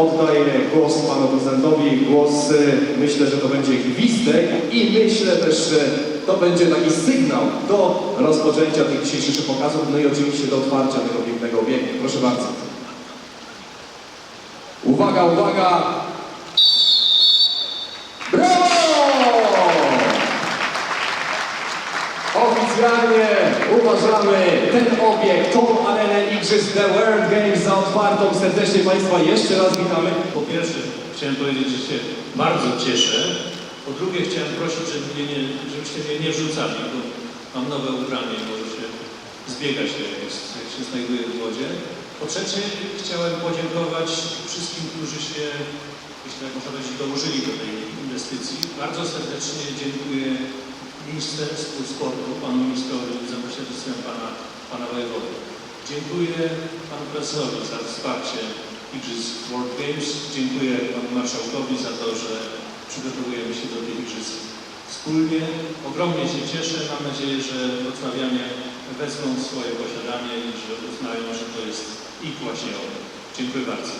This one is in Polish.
oddaję głos panu prezydentowi. Głos, y, myślę, że to będzie gwizdek i myślę też, że to będzie taki sygnał do rozpoczęcia tych dzisiejszych pokazów, no i oczywiście do otwarcia tego pięknego obiegu. Proszę bardzo. Uwaga, uwaga! Oficjalnie uważamy ten obiekt, tą Igrzysk The World Games za otwartą. Serdecznie Państwa jeszcze raz witamy. Po pierwsze chciałem powiedzieć, że się bardzo cieszę. Po drugie chciałem prosić, żeby mnie nie, żebyście mnie nie wrzucali, bo mam nowe ubranie i może się zbiega się, jak, jak się znajduję w wodzie. Po trzecie chciałem podziękować wszystkim, którzy się, jeśli tak można powiedzieć, dołożyli do tej inwestycji. Bardzo serdecznie dziękuję Ministerstwu Sportu, panu ministrowi za pośrednictwem pana, pana wojewody. Dziękuję panu profesorowi za wsparcie Igrzysk World Games. Dziękuję panu marszałkowi za to, że przygotowujemy się do tych igrzysk wspólnie. Ogromnie się cieszę. Mam nadzieję, że wrocławianie wezmą swoje posiadanie i że uznają, że to jest ich właśnie obiekt. Dziękuję bardzo.